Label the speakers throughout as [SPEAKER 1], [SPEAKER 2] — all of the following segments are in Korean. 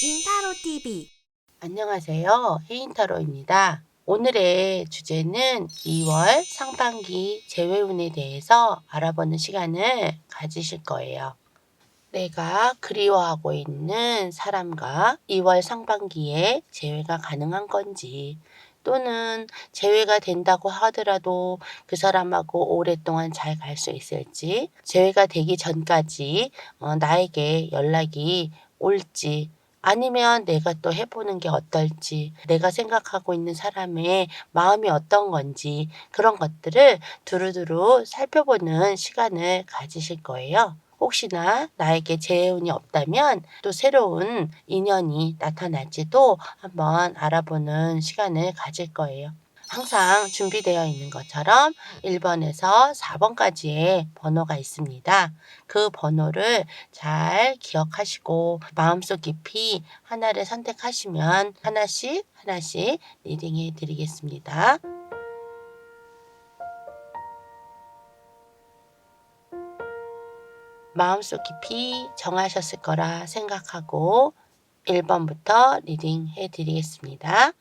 [SPEAKER 1] 인타로 TV
[SPEAKER 2] 안녕하세요. 해인타로입니다. 오늘의 주제는 2월 상반기 재회운에 대해서 알아보는 시간을 가지실 거예요. 내가 그리워하고 있는 사람과 2월 상반기에 재회가 가능한 건지, 또는 재회가 된다고 하더라도 그 사람하고 오랫동안 잘 갈 수 있을지, 재회가 되기 전까지 어, 나에게 연락이 올지, 아니면 내가 또 해보는 게 어떨지, 내가 생각하고 있는 사람의 마음이 어떤 건지, 그런 것들을 두루두루 살펴보는 시간을 가지실 거예요. 혹시나 나에게 재운이 없다면 또 새로운 인연이 나타날지도 한번 알아보는 시간을 가질 거예요. 항상 준비되어 있는 것처럼 1번에서 4번까지의 번호가 있습니다. 그 번호를 잘 기억하시고 마음속 깊이 하나를 선택하시면 하나씩 하나씩 리딩해 드리겠습니다. 마음속 깊이 정하셨을 거라 생각하고 1번부터 리딩 해 드리겠습니다.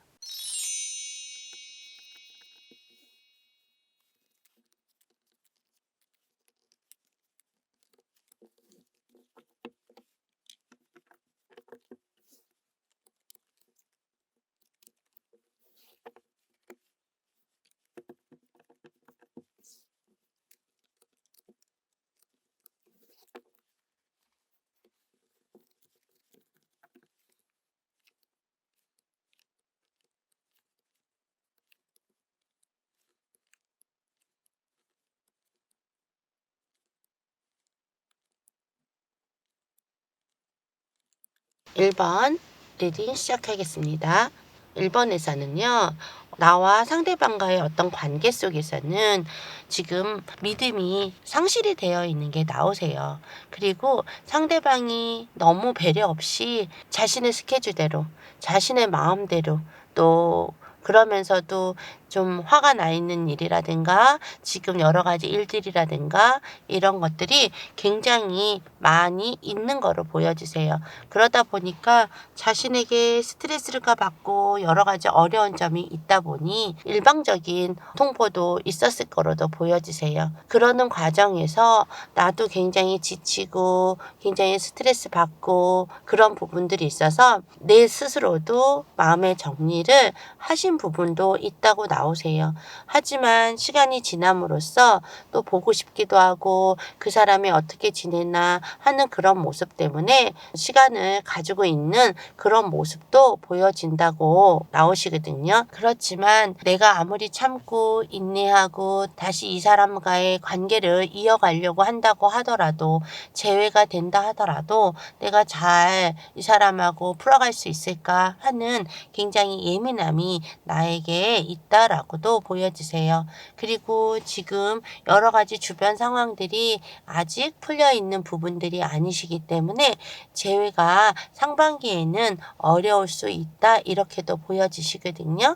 [SPEAKER 2] 1번 리딩 시작하겠습니다. 1번에서는요. 나와 상대방과의 어떤 관계 속에서는 지금 믿음이 상실이 되어 있는 게 나오세요. 그리고 상대방이 너무 배려 없이 자신의 스케줄대로, 자신의 마음대로 또 그러면서도 좀 화가 나 있는 일이라든가 지금 여러 가지 일들이라든가 이런 것들이 굉장히 많이 있는 거로 보여지세요. 그러다 보니까 자신에게 스트레스가 받고 여러 가지 어려운 점이 있다 보니 일방적인 통보도 있었을 거로도 보여지세요. 그러는 과정에서 나도 굉장히 지치고 굉장히 스트레스 받고 그런 부분들이 있어서 내 스스로도 마음의 정리를 하신 부분도 있다고 나 오세요. 하지만 시간이 지남으로써 또 보고 싶기도 하고 그 사람이 어떻게 지내나 하는 그런 모습 때문에 시간을 가지고 있는 그런 모습도 보여진다고 나오시거든요. 그렇지만 내가 아무리 참고 인내하고 다시 이 사람과의 관계를 이어가려고 한다고 하더라도 재회가 된다 하더라도 내가 잘 이 사람하고 풀어갈 수 있을까 하는 굉장히 예민함이 나에게 있다 라고도 보여지세요. 그리고 지금 여러 가지 주변 상황들이 아직 풀려 있는 부분들이 아니시기 때문에 재회가 상반기에는 어려울 수 있다 이렇게도 보여지시거든요.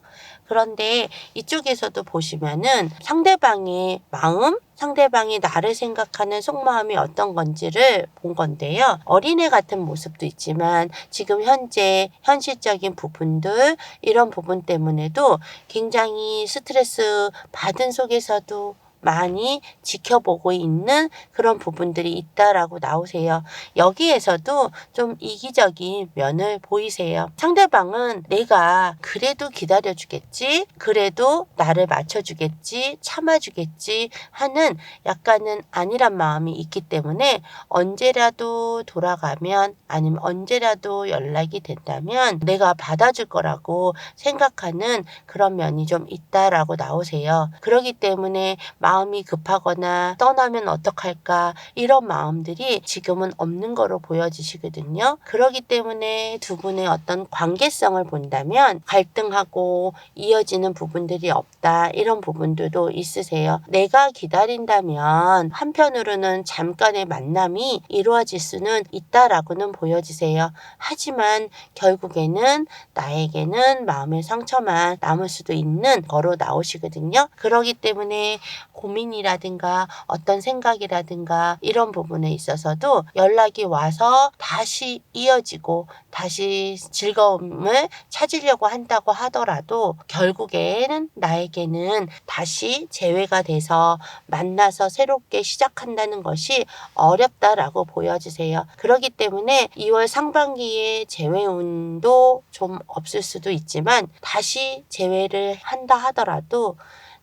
[SPEAKER 2] 그런데 이쪽에서도 보시면은 상대방의 마음, 상대방이 나를 생각하는 속마음이 어떤 건지를 본 건데요. 어린애 같은 모습도 있지만 지금 현재 현실적인 부분들 이런 부분 때문에도 굉장히 스트레스 받은 속에서도 많이 지켜보고 있는 그런 부분들이 있다라고 나오세요. 여기에서도 좀 이기적인 면을 보이세요. 상대방은 내가 그래도 기다려주겠지, 그래도 나를 맞춰주겠지, 참아주겠지 하는 약간은 아니란 마음이 있기 때문에 언제라도 돌아가면 아니면 언제라도 연락이 된다면 내가 받아줄 거라고 생각하는 그런 면이 좀 있다라고 나오세요. 그러기 때문에 마 음이 급하거나 떠나면 어떡할까 이런 마음들이 지금은 없는 거로 보여지시거든요. 그러기 때문에 두 분의 어떤 관계성을 본다면 갈등하고 이어지는 부분들이 없다 이런 부분들도 있으세요. 내가 기다린다면 한편으로는 잠깐의 만남이 이루어질 수는 있다라고는 보여지세요. 하지만 결국에는 나에게는 마음의 상처만 남을 수도 있는 거로 나오시거든요. 그러기 때문에 고민이라든가 어떤 생각이라든가 이런 부분에 있어서도 연락이 와서 다시 이어지고 다시 즐거움을 찾으려고 한다고 하더라도 결국에는 나에게는 다시 재회가 돼서 만나서 새롭게 시작한다는 것이 어렵다라고 보여지세요. 그렇기 때문에 2월 상반기에 재회운도 좀 없을 수도 있지만 다시 재회를 한다 하더라도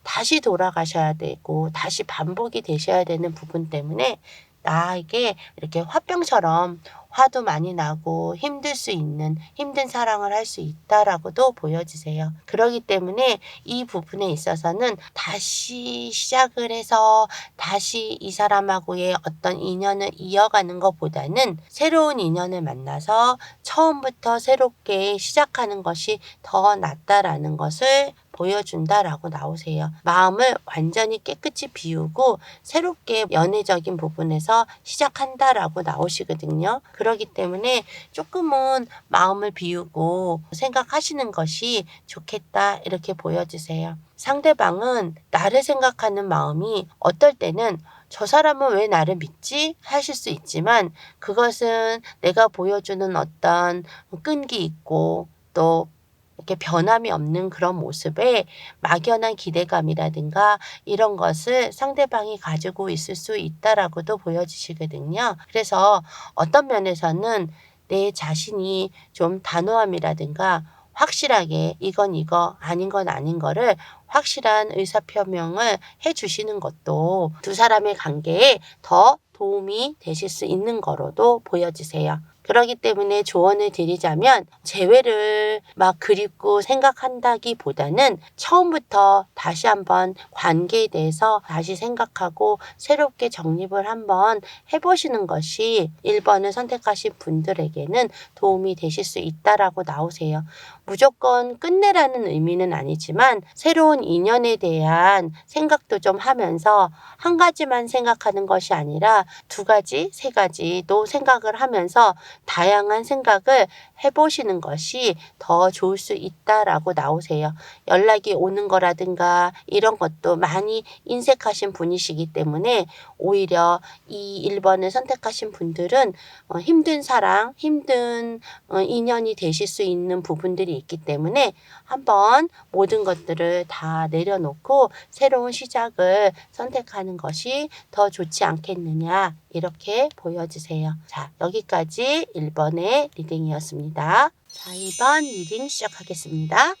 [SPEAKER 2] 다시 돌아가셔야 되고 다시 반복이 되셔야 되는 부분 때문에 나에게 이렇게 화병처럼 화도 많이 나고 힘들 수 있는 힘든 사랑을 할 수 있다라고도 보여지세요. 그러기 때문에 이 부분에 있어서는 다시 시작을 해서 다시 이 사람하고의 어떤 인연을 이어가는 것보다는 새로운 인연을 만나서 처음부터 새롭게 시작하는 것이 더 낫다라는 것을 보여준다라고 나오세요. 마음을 완전히 깨끗이 비우고 새롭게 연애적인 부분에서 시작한다라고 나오시거든요. 그러기 때문에 조금은 마음을 비우고 생각하시는 것이 좋겠다 이렇게 보여주세요. 상대방은 나를 생각하는 마음이 어떨 때는 저 사람은 왜 나를 믿지? 하실 수 있지만 그것은 내가 보여주는 어떤 끈기 있고 또 이렇게 변함이 없는 그런 모습에 막연한 기대감이라든가 이런 것을 상대방이 가지고 있을 수 있다라고도 보여지시거든요. 그래서 어떤 면에서는 내 자신이 좀 단호함이라든가 확실하게 이건 이거 아닌 건 아닌 거를 확실한 의사표명을 해 주시는 것도 두 사람의 관계에 더 도움이 되실 수 있는 거로도 보여지세요. 그러기 때문에 조언을 드리자면 재회를 막 그립고 생각한다기보다는 처음부터 다시 한번 관계에 대해서 다시 생각하고 새롭게 정립을 한번 해보시는 것이 1번을 선택하신 분들에게는 도움이 되실 수 있다라고 나오세요. 무조건 끝내라는 의미는 아니지만 새로운 인연에 대한 생각도 좀 하면서 한 가지만 생각하는 것이 아니라 두 가지, 세 가지도 생각을 하면서 다양한 생각을 해보시는 것이 더 좋을 수 있다라고 나오세요. 연락이 오는 거라든가 이런 것도 많이 인색하신 분이시기 때문에 오히려 이 1번을 선택하신 분들은 어, 힘든 사랑, 힘든 어, 인연이 되실 수 있는 부분들이 있기 때문에 한번 모든 것들을 다 내려놓고 새로운 시작을 선택하는 것이 더 좋지 않겠느냐 이렇게 보여주세요. 자 여기까지 1번의 리딩이었습니다. 자 2번 리딩 시작하겠습니다.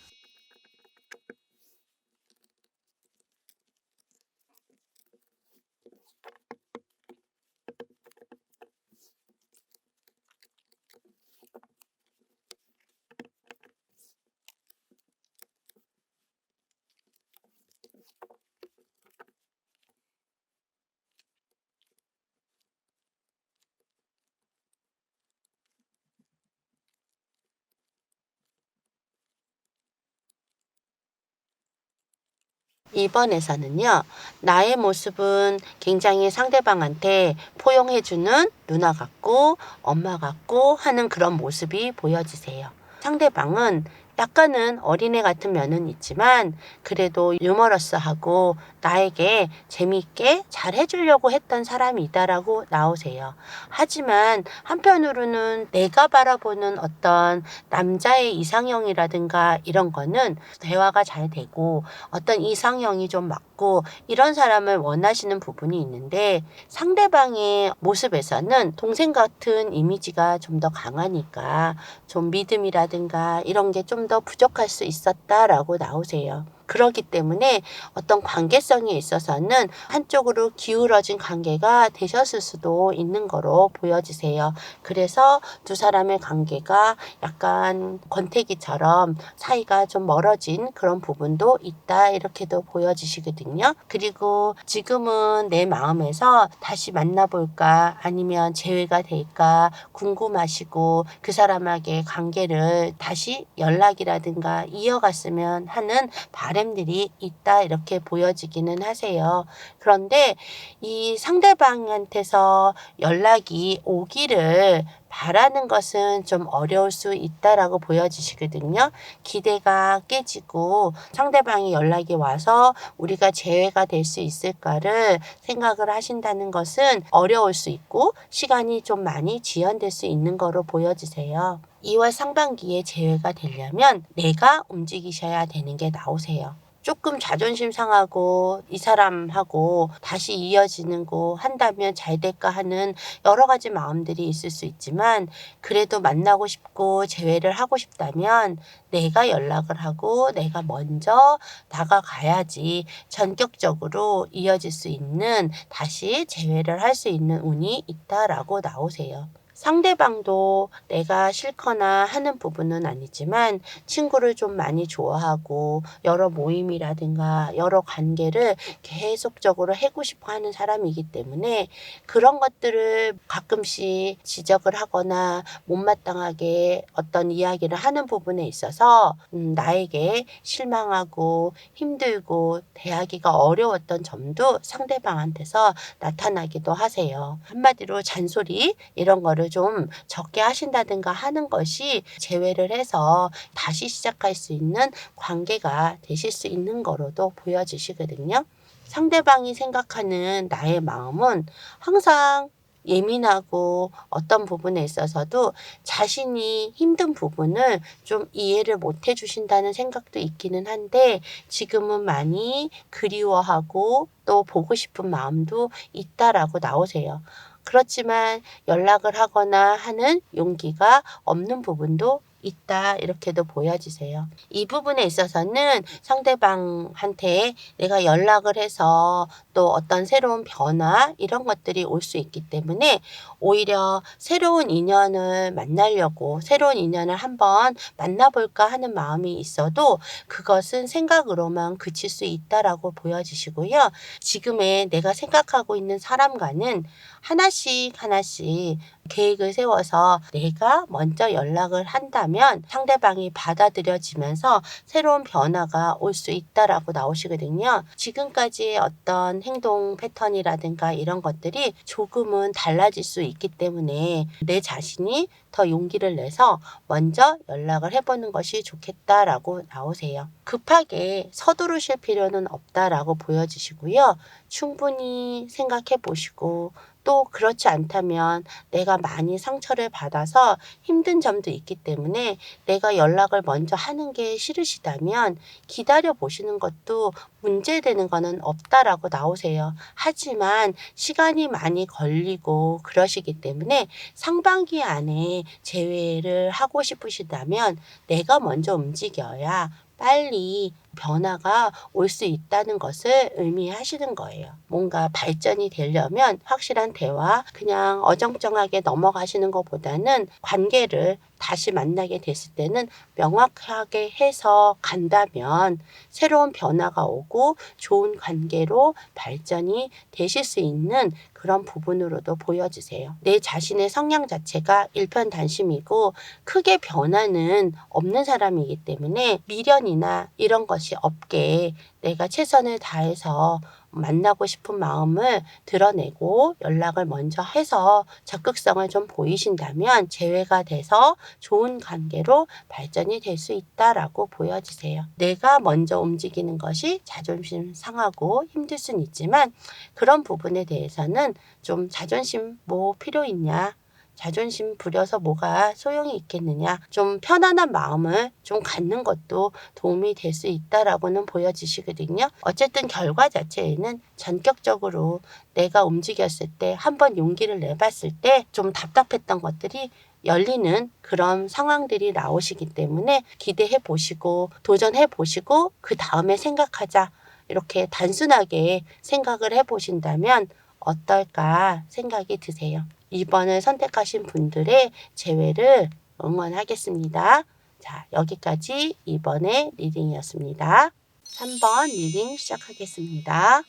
[SPEAKER 2] 이번에서는요, 나의 모습은 굉장히 상대방한테 포용해주는 누나 같고 엄마 같고 하는 그런 모습이 보여지세요. 상대방은 약간은 어린애 같은 면은 있지만 그래도 유머러스하고 나에게 재미있게 잘 해주려고 했던 사람이 있다라고 나오세요. 하지만 한편으로는 내가 바라보는 어떤 남자의 이상형이라든가 이런 거는 대화가 잘 되고 어떤 이상형이 좀 맞고 이런 사람을 원하시는 부분이 있는데 상대방의 모습에서는 동생 같은 이미지가 좀 더 강하니까 좀 믿음이라든가 이런 게 좀 더 부족할 수 있었다라고 나오세요. 그렇기 때문에 어떤 관계성에 있어서는 한쪽으로 기울어진 관계가 되셨을 수도 있는 거로 보여지세요. 그래서 두 사람의 관계가 약간 권태기처럼 사이가 좀 멀어진 그런 부분도 있다 이렇게도 보여지시거든요. 그리고 지금은 내 마음에서 다시 만나볼까 아니면 재회가 될까 궁금하시고 그 사람에게 관계를 다시 연락이라든가 이어갔으면 하는 바람 바램들이 있다 이렇게 보여지기는 하세요. 그런데 이 상대방한테서 연락이 오기를 바라는 것은 좀 어려울 수 있다라고 보여지시거든요. 기대가 깨지고 상대방이 연락이 와서 우리가 재회가 될 수 있을까를 생각을 하신다는 것은 어려울 수 있고 시간이 좀 많이 지연될 수 있는 거로 보여지세요. 2월 상반기에 재회가 되려면 내가 움직이셔야 되는 게 나오세요. 조금 자존심 상하고 이 사람하고 다시 이어지는 거 한다면 잘 될까 하는 여러 가지 마음들이 있을 수 있지만 그래도 만나고 싶고 재회를 하고 싶다면 내가 연락을 하고 내가 먼저 다가가야지 전격적으로 이어질 수 있는 다시 재회를 할 수 있는 운이 있다라고 나오세요. 상대방도 내가 싫거나 하는 부분은 아니지만 친구를 좀 많이 좋아하고 여러 모임이라든가 여러 관계를 계속적으로 해고 싶어 하는 사람이기 때문에 그런 것들을 가끔씩 지적을 하거나 못마땅하게 어떤 이야기를 하는 부분에 있어서 음, 나에게 실망하고 힘들고 대하기가 어려웠던 점도 상대방한테서 나타나기도 하세요. 한마디로 잔소리 이런 거를 좀 적게 하신다든가 하는 것이 제외를 해서 다시 시작할 수 있는 관계가 되실 수 있는 거로도 보여지시거든요. 상대방이 생각하는 나의 마음은 항상 예민하고 어떤 부분에 있어서도 자신이 힘든 부분을 좀 이해를 못 해주신다는 생각도 있기는 한데 지금은 많이 그리워하고 또 보고 싶은 마음도 있다라고 나오세요. 그렇지만 연락을 하거나 하는 용기가 없는 부분도 있다 이렇게도 보여지세요. 이 부분에 있어서는 상대방한테 내가 연락을 해서 또 어떤 새로운 변화 이런 것들이 올 수 있기 때문에 오히려 새로운 인연을 만나려고 새로운 인연을 한번 만나볼까 하는 마음이 있어도 그것은 생각으로만 그칠 수 있다라고 보여지시고요. 지금의 내가 생각하고 있는 사람과는 하나씩 하나씩 계획을 세워서 내가 먼저 연락을 한다면 상대방이 받아들여지면서 새로운 변화가 올 수 있다라고 나오시거든요. 지금까지의 어떤 행동 패턴이라든가 이런 것들이 조금은 달라질 수 있기 때문에 내 자신이 더 용기를 내서 먼저 연락을 해보는 것이 좋겠다라고 나오세요. 급하게 서두르실 필요는 없다라고 보여지시고요. 충분히 생각해 보시고 또 그렇지 않다면 내가 많이 상처를 받아서 힘든 점도 있기 때문에 내가 연락을 먼저 하는 게 싫으시다면 기다려 보시는 것도 문제되는 거는 없다라고 나오세요. 하지만 시간이 많이 걸리고 그러시기 때문에 상반기 안에 재회를 하고 싶으시다면 내가 먼저 움직여야 빨리 변화가 올 수 있다는 것을 의미하시는 거예요. 뭔가 발전이 되려면 확실한 대화, 그냥 어정쩡하게 넘어가시는 것보다는 관계를 다시 만나게 됐을 때는 명확하게 해서 간다면 새로운 변화가 오고 좋은 관계로 발전이 되실 수 있는 그런 부분으로도 보여주세요. 내 자신의 성향 자체가 일편단심이고 크게 변화는 없는 사람이기 때문에 미련이나 이런 것이 없게 내가 최선을 다해서 만나고 싶은 마음을 드러내고 연락을 먼저 해서 적극성을 좀 보이신다면 재회가 돼서 좋은 관계로 발전이 될 수 있다라고 보여지세요. 내가 먼저 움직이는 것이 자존심 상하고 힘들 수는 있지만 그런 부분에 대해서는 좀 자존심 뭐 필요 있냐 자존심 부려서 뭐가 소용이 있겠느냐. 좀 편안한 마음을 좀 갖는 것도 도움이 될 수 있다라고는 보여지시거든요. 어쨌든 결과 자체에는 전격적으로 내가 움직였을 때 한번 용기를 내봤을 때 좀 답답했던 것들이 열리는 그런 상황들이 나오시기 때문에 기대해 보시고 도전해 보시고 그 다음에 생각하자. 이렇게 단순하게 생각을 해 보신다면 어떨까 생각이 드세요. 2번을 선택하신 분들의 재회를 응원하겠습니다. 자, 여기까지 2번의 리딩이었습니다. 3번 리딩 시작하겠습니다.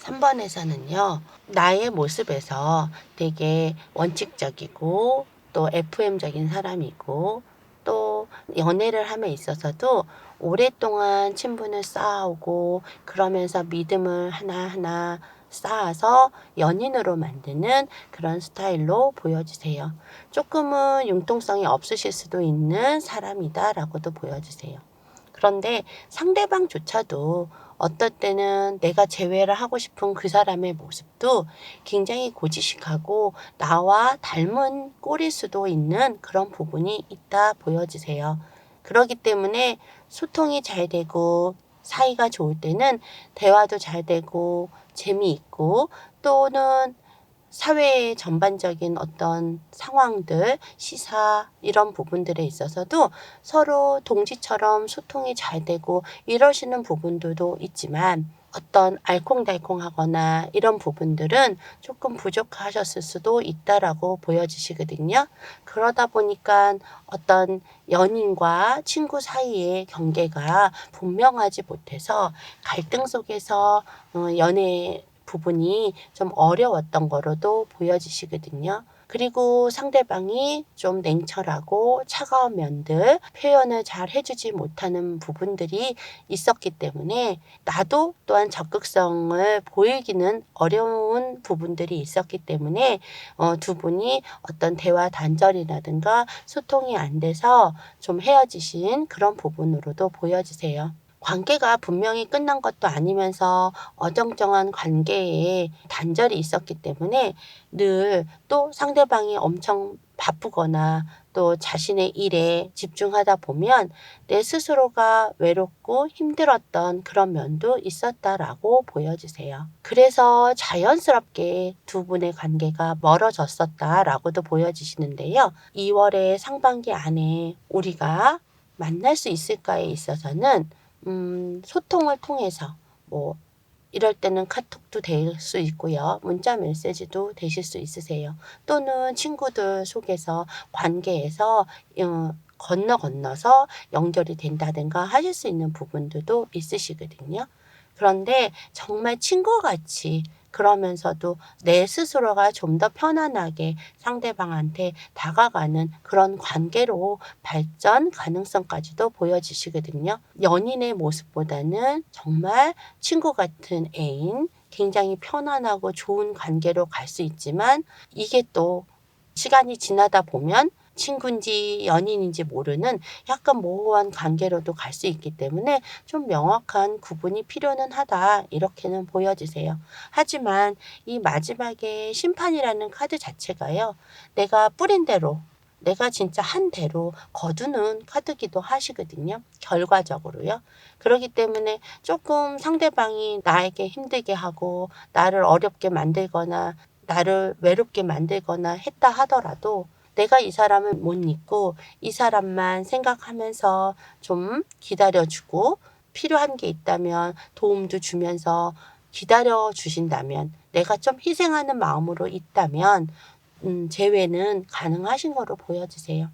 [SPEAKER 2] 3번에서는요, 나의 모습에서 되게 원칙적이고 또 FM적인 사람이고 또 연애를 함에 있어서도 오랫동안 친분을 쌓아오고 그러면서 믿음을 하나하나 쌓아서 연인으로 만드는 그런 스타일로 보여주세요. 조금은 융통성이 없으실 수도 있는 사람이다라고도 보여주세요. 그런데 상대방조차도 어떨 때는 내가 제외를 하고 싶은 그 사람의 모습도 굉장히 고지식하고 나와 닮은 꼴일 수도 있는 그런 부분이 있다 보여지세요. 그렇기 때문에 소통이 잘 되고 사이가 좋을 때는 대화도 잘 되고 재미있고 또는 사회의 전반적인 어떤 상황들, 시사 이런 부분들에 있어서도 서로 동지처럼 소통이 잘 되고 이러시는 부분들도 있지만 어떤 알콩달콩하거나 이런 부분들은 조금 부족하셨을 수도 있다라고 보여지시거든요. 그러다 보니까 어떤 연인과 친구 사이의 경계가 분명하지 못해서 갈등 속에서 어, 연애 부분이 좀 어려웠던 거로도 보여지시거든요. 그리고 상대방이 좀 냉철하고 차가운 면들, 표현을 잘 해주지 못하는 부분들이 있었기 때문에 나도 또한 적극성을 보이기는 어려운 부분들이 있었기 때문에 어, 두 분이 어떤 대화 단절이라든가 소통이 안 돼서 좀 헤어지신 그런 부분으로도 보여지세요. 관계가 분명히 끝난 것도 아니면서 어정쩡한 관계에 단절이 있었기 때문에 늘 또 상대방이 엄청 바쁘거나 또 자신의 일에 집중하다 보면 내 스스로가 외롭고 힘들었던 그런 면도 있었다라고 보여주세요. 그래서 자연스럽게 두 분의 관계가 멀어졌었다라고도 보여지시는데요. 2월의 상반기 안에 우리가 만날 수 있을까에 있어서는 음, 소통을 통해서 뭐 이럴 때는 카톡도 될 수 있고요. 문자 메시지도 되실 수 있으세요. 또는 친구들 속에서 관계에서 어, 건너 건너서 연결이 된다든가 하실 수 있는 부분들도 있으시거든요. 그런데 정말 친구같이 그러면서도 내 스스로가 좀 더 편안하게 상대방한테 다가가는 그런 관계로 발전 가능성까지도 보여지시거든요. 연인의 모습보다는 정말 친구 같은 애인, 굉장히 편안하고 좋은 관계로 갈 수 있지만 이게 또 시간이 지나다 보면 친구인지 연인인지 모르는 약간 모호한 관계로도 갈 수 있기 때문에 좀 명확한 구분이 필요는 하다 이렇게는 보여지세요. 하지만 이 마지막에 심판이라는 카드 자체가요. 내가 뿌린 대로 내가 진짜 한 대로 거두는 카드기도 하시거든요. 결과적으로요. 그렇기 때문에 조금 상대방이 나에게 힘들게 하고 나를 어렵게 만들거나 나를 외롭게 만들거나 했다 하더라도 내가 이 사람을 못 잊고 이 사람만 생각하면서 좀 기다려주고 필요한 게 있다면 도움도 주면서 기다려 주신다면 내가 좀 희생하는 마음으로 있다면 음, 재회는 가능하신 거로 보여주세요.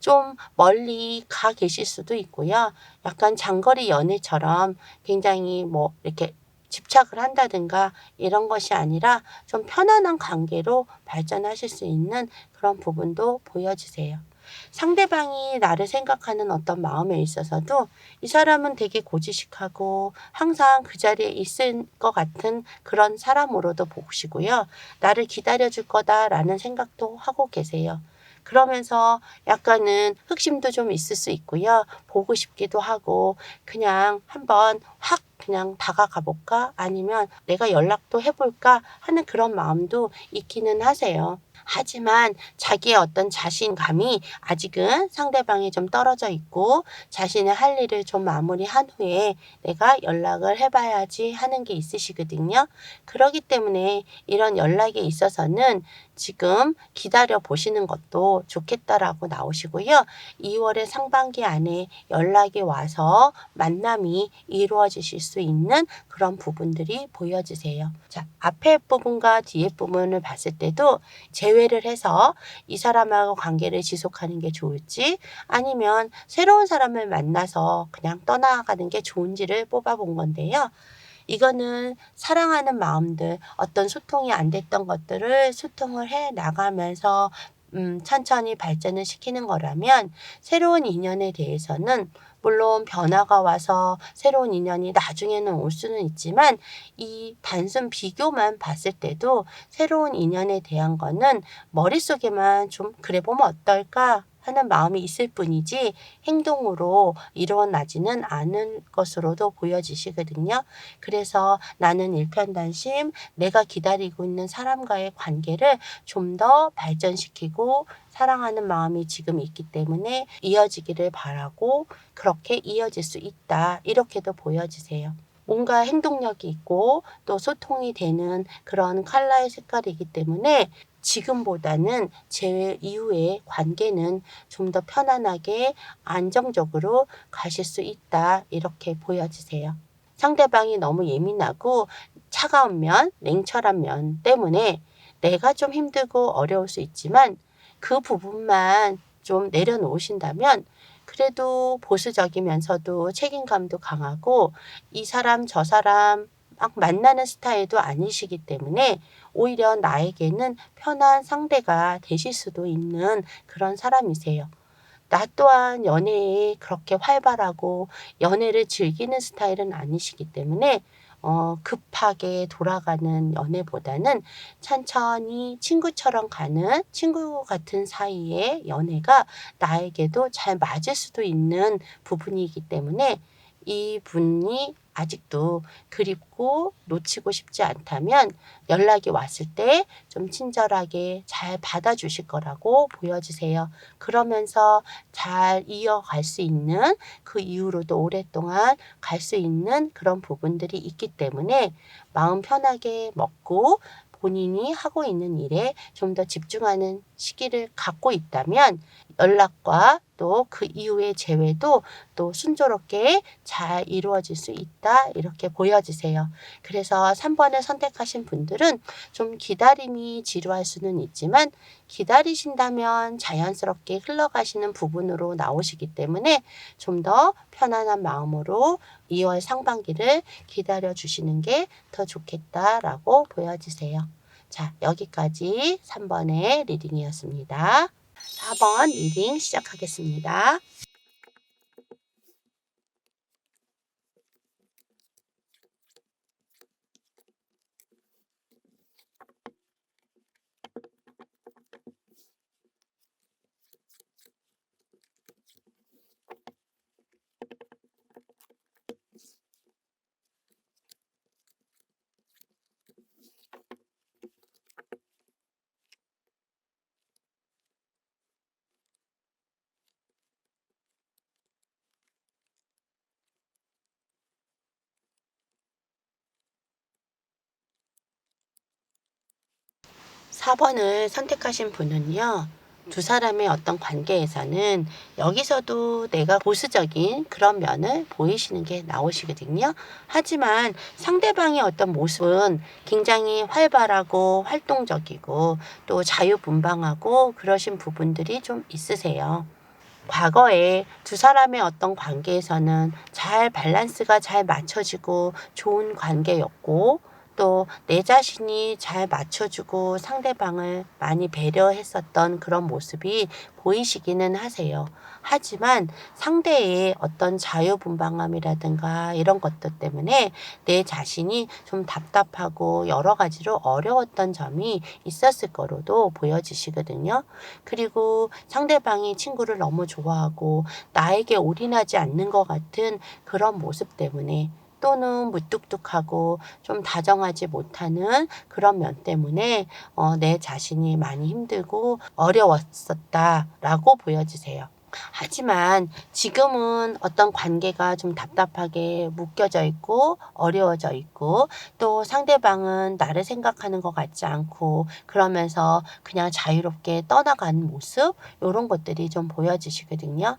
[SPEAKER 2] 좀 멀리 가 계실 수도 있고요. 약간 장거리 연애처럼 굉장히 뭐 이렇게 집착을 한다든가 이런 것이 아니라 좀 편안한 관계로 발전하실 수 있는 그런 부분도 보여주세요. 상대방이 나를 생각하는 어떤 마음에 있어서도 이 사람은 되게 고지식하고 항상 그 자리에 있을 것 같은 그런 사람으로도 보시고요. 나를 기다려줄 거다라는 생각도 하고 계세요. 그러면서 약간은 흑심도 좀 있을 수 있고요. 보고 싶기도 하고 그냥 한번 확 그냥 다가가 볼까? 아니면 내가 연락도 해볼까? 하는 그런 마음도 있기는 하세요. 하지만 자기의 어떤 자신감이 아직은 상대방이 좀 떨어져 있고 자신의 할 일을 좀 마무리한 후에 내가 연락을 해봐야지 하는 게 있으시거든요. 그러기 때문에 이런 연락에 있어서는 지금 기다려 보시는 것도 좋겠다라고 나오시고요. 2월의 상반기 안에 연락이 와서 만남이 이루어지실 수 있는 그런 부분들이 보여지세요. 자, 앞에 부분과 뒤에 부분을 봤을 때도 제외 를 해서 이 사람하고 관계를 지속하는 게 좋을지 아니면 새로운 사람을 만나서 그냥 떠나가는 게 좋은지를 뽑아본 건데요. 이거는 사랑하는 마음들, 어떤 소통이 안 됐던 것들을 소통을 해 나가면서 음, 천천히 발전을 시키는 거라면 새로운 인연에 대해서는 물론 변화가 와서 새로운 인연이 나중에는 올 수는 있지만 이 단순 비교만 봤을 때도 새로운 인연에 대한 거는 머릿속에만 좀 그래 보면 어떨까 하는 마음이 있을 뿐이지 행동으로 일어나지는 않은 것으로도 보여지시거든요. 그래서 나는 일편단심 내가 기다리고 있는 사람과의 관계를 좀 더 발전시키고 사랑하는 마음이 지금 있기 때문에 이어지기를 바라고 그렇게 이어질 수 있다. 이렇게도 보여지세요. 뭔가 행동력이 있고 또 소통이 되는 그런 컬러의 색깔이기 때문에 지금보다는 재회 이후의 관계는 좀 더 편안하게 안정적으로 가실 수 있다. 이렇게 보여지세요. 상대방이 너무 예민하고 차가운 면, 냉철한 면 때문에 내가 좀 힘들고 어려울 수 있지만 그 부분만 좀 내려놓으신다면 그래도 보수적이면서도 책임감도 강하고 이 사람 저 사람 막 만나는 스타일도 아니시기 때문에 오히려 나에게는 편한 상대가 되실 수도 있는 그런 사람이세요. 나 또한 연애에 그렇게 활발하고 연애를 즐기는 스타일은 아니시기 때문에 어, 급하게 돌아가는 연애보다는 천천히 친구처럼 가는 친구 같은 사이의 연애가 나에게도 잘 맞을 수도 있는 부분이기 때문에 이 분이 아직도 그립고 놓치고 싶지 않다면 연락이 왔을 때 좀 친절하게 잘 받아주실 거라고 보여주세요. 그러면서 잘 이어갈 수 있는 그 이후로도 오랫동안 갈 수 있는 그런 부분들이 있기 때문에 마음 편하게 먹고 본인이 하고 있는 일에 좀 더 집중하는 시기를 갖고 있다면 연락과 또 그 이후의 재회도 또 순조롭게 잘 이루어질 수 있다. 이렇게 보여지세요. 그래서 3번을 선택하신 분들은 좀 기다림이 지루할 수는 있지만 기다리신다면 자연스럽게 흘러가시는 부분으로 나오시기 때문에 좀 더 편안한 마음으로 2월 상반기를 기다려 주시는 게 더 좋겠다라고 보여지세요. 자, 여기까지 3번의 리딩이었습니다. 4번 리딩 시작하겠습니다. 사 번을 선택하신 분은요. 두 사람의 어떤 관계에서는 여기서도 내가 보수적인 그런 면을 보이시는 게 나오시거든요. 하지만 상대방의 어떤 모습은 굉장히 활발하고 활동적이고 또 자유분방하고 그러신 부분들이 좀 있으세요. 과거에 두 사람의 어떤 관계에서는 잘 밸런스가 잘 맞춰지고 좋은 관계였고 또 내 자신이 잘 맞춰주고 상대방을 많이 배려했었던 그런 모습이 보이시기는 하세요. 하지만 상대의 어떤 자유분방함이라든가 이런 것들 때문에 내 자신이 좀 답답하고 여러 가지로 어려웠던 점이 있었을 거로도 보여지시거든요. 그리고 상대방이 친구를 너무 좋아하고 나에게 올인하지 않는 것 같은 그런 모습 때문에 또는 무뚝뚝하고 좀 다정하지 못하는 그런 면 때문에 어, 내 자신이 많이 힘들고 어려웠었다라고 보여지세요. 하지만 지금은 어떤 관계가 좀 답답하게 묶여져 있고 어려워져 있고 또 상대방은 나를 생각하는 것 같지 않고 그러면서 그냥 자유롭게 떠나가는 모습 이런 것들이 좀 보여지시거든요.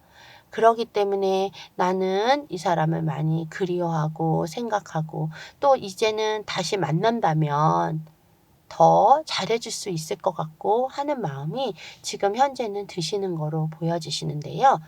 [SPEAKER 2] 그러기 때문에 나는 이 사람을 많이 그리워하고 생각하고 또 이제는 다시 만난다면 더 잘해줄 수 있을 것 같고 하는 마음이 지금 현재는 드시는 거로 보여지시는데요.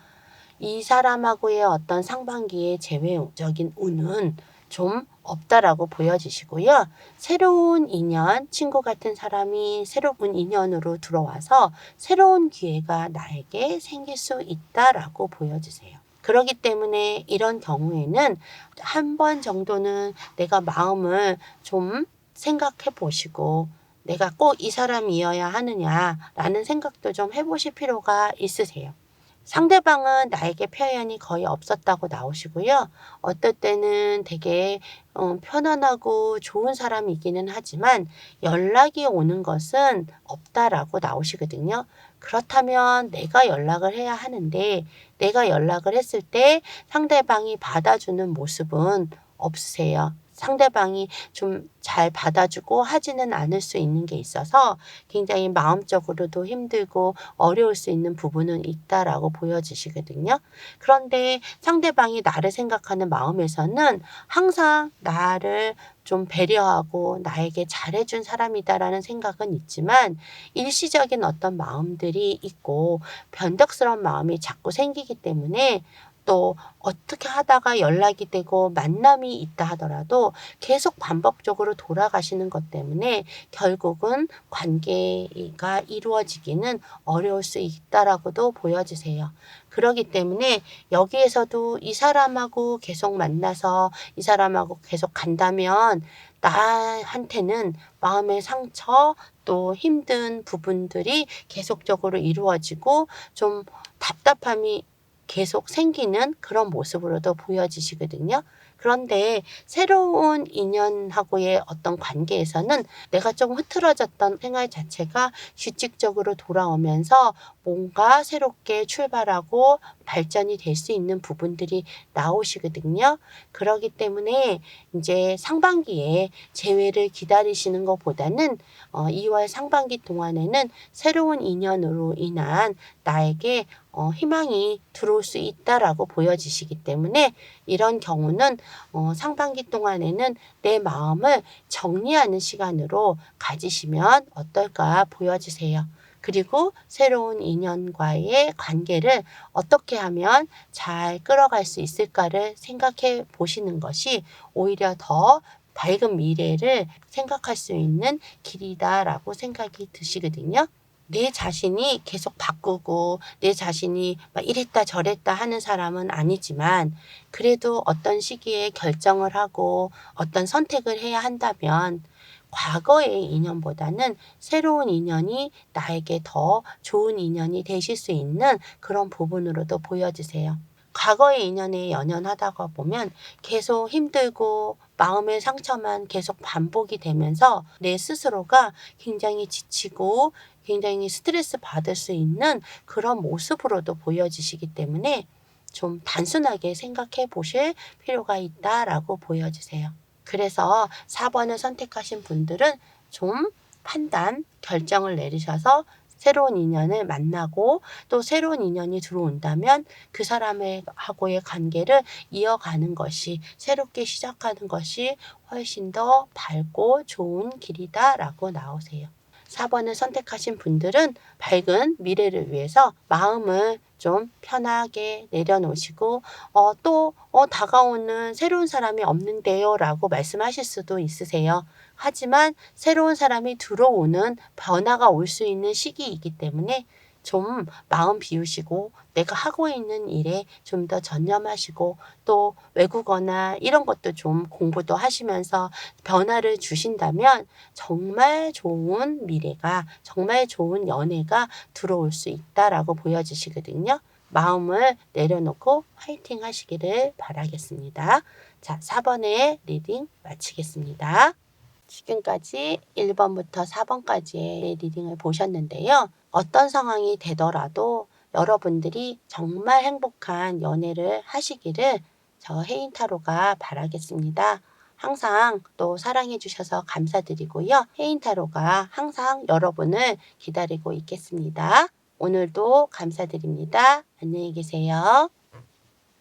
[SPEAKER 2] 이 사람하고의 어떤 상반기의 재회적인 운은 좀 없다라고 보여지시고요. 새로운 인연, 친구 같은 사람이 새로운 인연으로 들어와서 새로운 기회가 나에게 생길 수 있다라고 보여지세요. 그렇기 때문에 이런 경우에는 한 번 정도는 내가 마음을 좀 생각해 보시고 내가 꼭 이 사람이어야 하느냐라는 생각도 좀 해보실 필요가 있으세요. 상대방은 나에게 표현이 거의 없었다고 나오시고요. 어떨 때는 되게 어, 편안하고 좋은 사람이기는 하지만 연락이 오는 것은 없다라고 나오시거든요. 그렇다면 내가 연락을 해야 하는데 내가 연락을 했을 때 상대방이 받아주는 모습은 없으세요. 상대방이 좀 잘 받아주고 하지는 않을 수 있는 게 있어서 굉장히 마음적으로도 힘들고 어려울 수 있는 부분은 있다라고 보여지시거든요. 그런데 상대방이 나를 생각하는 마음에서는 항상 나를 좀 배려하고 나에게 잘해준 사람이다라는 생각은 있지만 일시적인 어떤 마음들이 있고 변덕스러운 마음이 자꾸 생기기 때문에 또 어떻게 하다가 연락이 되고 만남이 있다 하더라도 계속 반복적으로 돌아가시는 것 때문에 결국은 관계가 이루어지기는 어려울 수 있다라고도 보여지세요. 그러기 때문에 여기에서도 이 사람하고 계속 만나서 이 사람하고 계속 간다면 나한테는 마음의 상처 또 힘든 부분들이 계속적으로 이루어지고 좀 답답함이 계속 생기는 그런 모습으로도 보여지시거든요. 그런데 새로운 인연하고의 어떤 관계에서는 내가 좀 흐트러졌던 생활 자체가 규칙적으로 돌아오면서 뭔가 새롭게 출발하고 발전이 될 수 있는 부분들이 나오시거든요. 그러기 때문에 이제 상반기에 재회를 기다리시는 것보다는 어, 2월 상반기 동안에는 새로운 인연으로 인한 나에게 어, 희망이 들어올 수 있다라고 보여지시기 때문에 이런 경우는 어, 상반기 동안에는 내 마음을 정리하는 시간으로 가지시면 어떨까 보여지세요. 그리고 새로운 인연과의 관계를 어떻게 하면 잘 끌어갈 수 있을까를 생각해 보시는 것이 오히려 더 밝은 미래를 생각할 수 있는 길이다라고 생각이 드시거든요. 내 자신이 계속 바꾸고 내 자신이 막 이랬다 저랬다 하는 사람은 아니지만 그래도 어떤 시기에 결정을 하고 어떤 선택을 해야 한다면 과거의 인연보다는 새로운 인연이 나에게 더 좋은 인연이 되실 수 있는 그런 부분으로도 보여지세요. 과거의 인연에 연연하다가 보면 계속 힘들고 마음의 상처만 계속 반복이 되면서 내 스스로가 굉장히 지치고 굉장히 스트레스 받을 수 있는 그런 모습으로도 보여지시기 때문에 좀 단순하게 생각해 보실 필요가 있다라고 보여지세요. 그래서 4번을 선택하신 분들은 좀 판단, 결정을 내리셔서 새로운 인연을 만나고 또 새로운 인연이 들어온다면 그 사람하고의 관계를 이어가는 것이 새롭게 시작하는 것이 훨씬 더 밝고 좋은 길이다라고 나오세요. 4번을 선택하신 분들은 밝은 미래를 위해서 마음을 좀 편하게 내려놓으시고 어, 또 어, 다가오는 새로운 사람이 없는데요 라고 말씀하실 수도 있으세요. 하지만 새로운 사람이 들어오는 변화가 올 수 있는 시기이기 때문에 좀 마음 비우시고 내가 하고 있는 일에 좀 더 전념하시고 또 외국어나 이런 것도 좀 공부도 하시면서 변화를 주신다면 정말 좋은 미래가 정말 좋은 연애가 들어올 수 있다라고 보여지시거든요. 마음을 내려놓고 화이팅 하시기를 바라겠습니다. 자, 4번의 리딩 마치겠습니다. 지금까지 1번부터 4번까지의 리딩을 보셨는데요. 어떤 상황이 되더라도 여러분들이 정말 행복한 연애를 하시기를 저 헤인타로가 바라겠습니다. 항상 또 사랑해 주셔서 감사드리고요. 헤인타로가 항상 여러분을 기다리고 있겠습니다. 오늘도 감사드립니다. 안녕히 계세요.